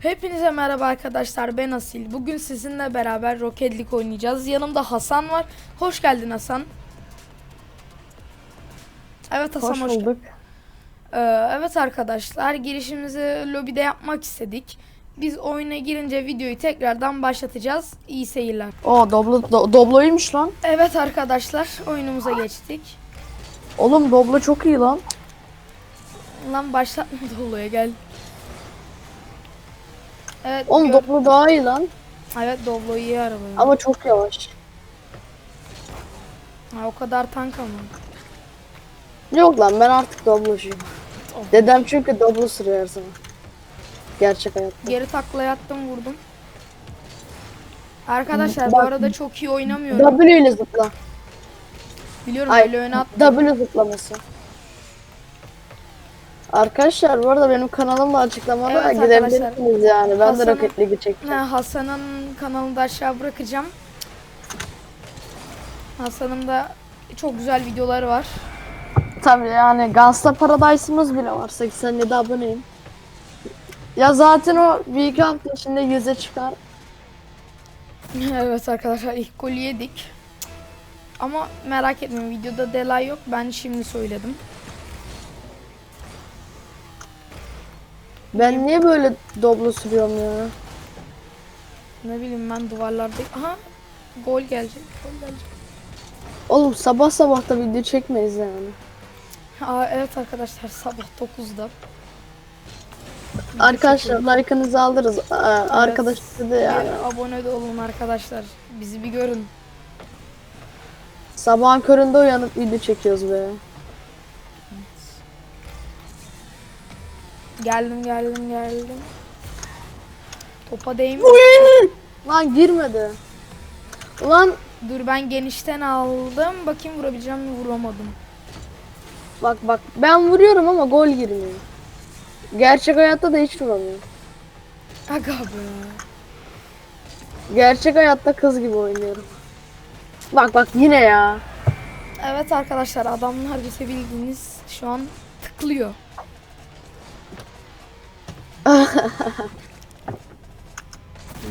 Hepinize merhaba arkadaşlar ben Asil. Bugün sizinle beraber Rocket League oynayacağız. Yanımda Hasan var. Hoş geldin Hasan. Evet Hasan Hoş hoş, bulduk. Ee, evet arkadaşlar girişimizi lobide yapmak istedik. Biz oyuna girince videoyu tekrardan başlatacağız. İyi seyirler. O Doblo do, Doblo'ymuş lan. Evet arkadaşlar oyunumuza geçtik. Oğlum Doblo çok iyi lan. Lan başlatma Doblo'ya gel. Evet, Oğlum gör- Doblo daha iyi lan. evet Doblo iyi araba. ya. Ama çok yavaş. Ha, o kadar tank ama. Yok lan ben artık Doblo'cuyum. Dedem çünkü Doblo sürüyor her zaman. Gerçek hayatta. Geri takla yattım vurdum. Arkadaşlar bu Bak- arada çok iyi oynamıyorum. W ile zıpla. Biliyorum Ay, öyle öne at. W zıplaması. Arkadaşlar bu arada benim kanalım da açıklamada Evet gidebilirsiniz yani. Ben de Rocket League'i çekeceğim. Ha, Hasan'ın kanalını da aşağı bırakacağım. Hasan'ın da çok güzel videoları var. Tabii yani Gangsta Paradise'ımız bile var. 87 aboneyim. Ya zaten o bir iki hafta içinde yüze çıkar. evet arkadaşlar ilk golü yedik. Ama merak etmeyin videoda delay yok. Ben şimdi söyledim. Ben niye böyle Doblo sürüyorum ya? Ne bileyim ben duvarlarda. Aha gol gelecek. Gol gelecek. Oğlum sabah sabah da video çekmeyiz yani. Aa, evet arkadaşlar sabah 9'da. Arkadaşlar like'ınızı alırız. Aa, Arkadaş dedi yani. Bir abone de olun arkadaşlar. Bizi bir görün. Sabahın köründe uyanıp video çekiyoruz be. Geldim geldim geldim. Topa değmiş. Lan girmedi. Ulan Dur ben genişten aldım. Bakayım vurabileceğim mi vuramadım. bak bak ben vuruyorum ama gol girmiyor. Gerçek hayatta da hiç vuramıyorum. Aga be. Gerçek hayatta kız gibi oynuyorum. Bak bak yine ya. Evet arkadaşlar adamlar bize bildiğiniz şu an tıklıyor.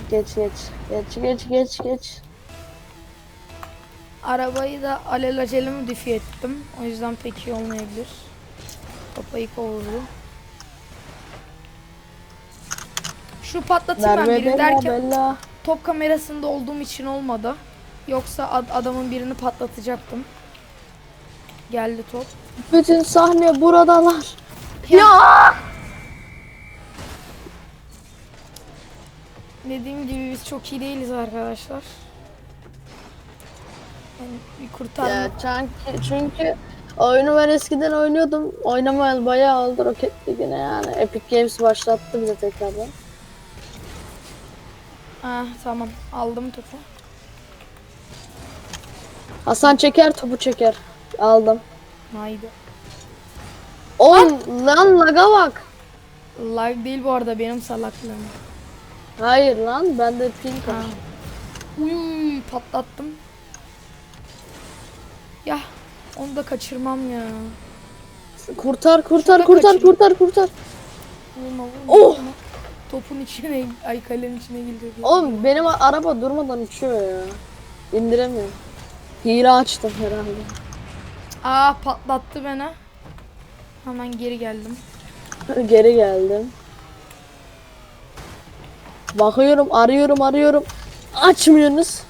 Geç geç. Geç geç geç geç. Arabayı da alelacele modifiye ettim. O yüzden pek iyi olmayabilir. Topa ilk o vurdu. Şu patlatayım ben biri derken bella. top kamerasında olduğum için olmadı. Yoksa ad- adamın birini patlatacaktım. Geldi top. Bütün sahne buradalar. Ya. Ya. Dediğim gibi biz çok iyi değiliz arkadaşlar. Yani bir kurtarma. Ya çünkü, çünkü oyunu ben eskiden oynuyordum. Oynamayalı bayağı oldu Rocket League'ine yani. Epic Games başlattı bize tekrardan. Ah tamam aldım topu. Hasan çeker topu çeker. Aldım. Haydi. Oğlum lan laga bak. Lag değil bu arada benim salaklığım. Hayır lan bende ping Ha. var. Uy patlattım. Ya onu da kaçırmam ya. Kurtar kurtar Şurada kurtar kurtar kurtar. Vurma vurma. Oh! vurma. Topun içine, ay kalenin içine girdi. Oğlum benim a- araba durmadan uçuyor ya. İndiremiyorum. Hile açtım herhalde. Aa patlattı beni. Hemen geri geldim. Geri geldim. Bakıyorum, arıyorum, arıyorum. Açmıyorsunuz.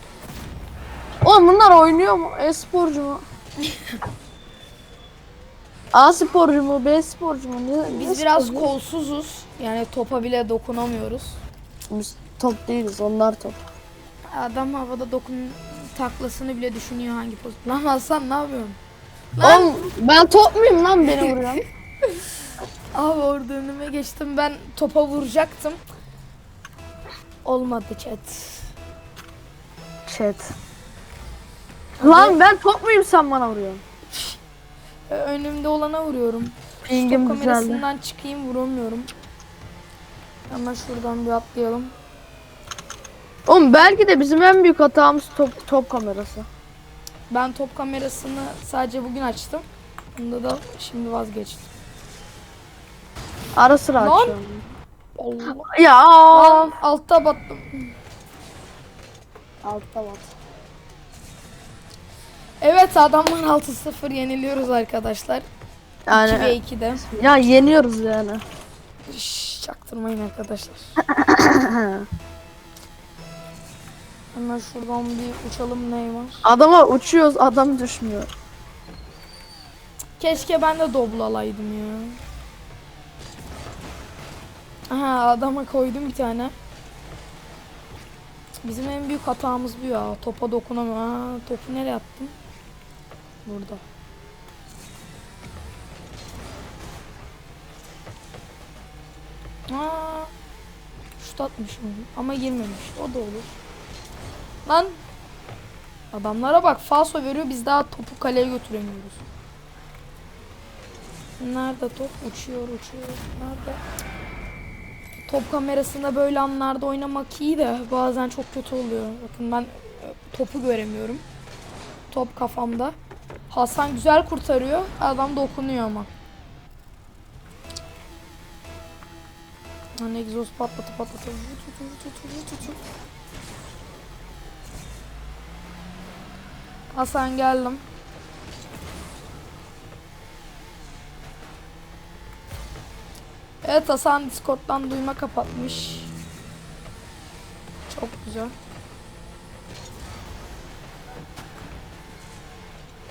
Oğlum bunlar oynuyor mu? E-sporcu mu? A sporcu mu? B sporcu mu? Ne, Biz ne biraz sporcu? kolsuzuz. Yani topa bile dokunamıyoruz. Biz top değiliz, onlar top. Adam havada dokun taklasını bile düşünüyor hangi pozisyon. Lan Hasan ne yapıyorsun? Lan! Oğlum ben top muyum lan beni vuran? Abi orada önüme geçtim ben topa vuracaktım. Olmadı chat. Chat. Lan ben top muyum sen bana vuruyorsun? Önümde olana vuruyorum. Pingim Top güzeldi. kamerasından çıkayım vuramıyorum. Ama şuradan bir atlayalım. Oğlum belki de bizim en büyük hatamız top, top kamerası. Ben top kamerasını sadece bugün açtım. Bunda da şimdi vazgeçtim. Ara sıra Lan! açıyorum. Allah. Ya. Lan altta battım. Altta bat. Evet adamlar 6-0 yeniliyoruz arkadaşlar. 2 Yani ve 2'de. ya yeniyoruz yani. Şşş, çaktırmayın arkadaşlar. Hemen şuradan bir uçalım Neymar. Adama uçuyoruz adam düşmüyor. Keşke ben de doblalaydım ya. Aha adama koydum bir tane. Bizim en büyük hatamız bu ya. Topa dokunamıyor. Aa, topu nereye attım? Burada. Aa, şut atmışım ama girmemiş. O da olur. Lan adamlara bak falso veriyor biz daha topu kaleye götüremiyoruz. Nerede top? Uçuyor uçuyor. Nerede? Top kamerasında böyle anlarda oynamak iyi de bazen çok kötü oluyor. Bakın ben e, topu göremiyorum. Top kafamda. Hasan güzel kurtarıyor. Adam dokunuyor ama. Lan egzoz patlatı patlatı. Hasan geldim. Evet Hasan Discord'dan duyma kapatmış. Çok güzel.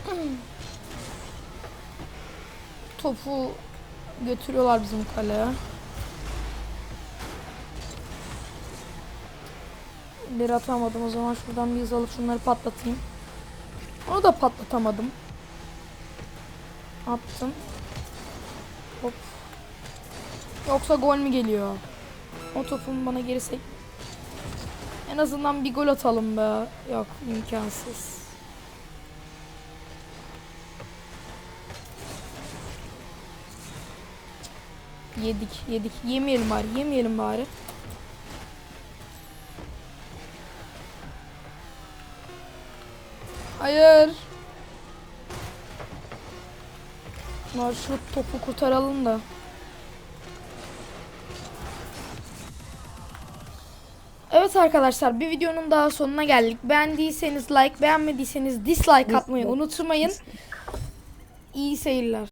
Topu götürüyorlar bizim kaleye. Bir atamadım o zaman şuradan bir alıp şunları patlatayım. Onu da patlatamadım. Attım. Yoksa gol mü geliyor? O topun bana geri sek... En azından bir gol atalım be. Yok imkansız. Yedik yedik. Yemeyelim bari yemeyelim bari. Hayır. Var şu topu kurtaralım da. Evet arkadaşlar bir videonun daha sonuna geldik. Beğendiyseniz like, beğenmediyseniz dislike atmayı unutmayın. İyi seyirler.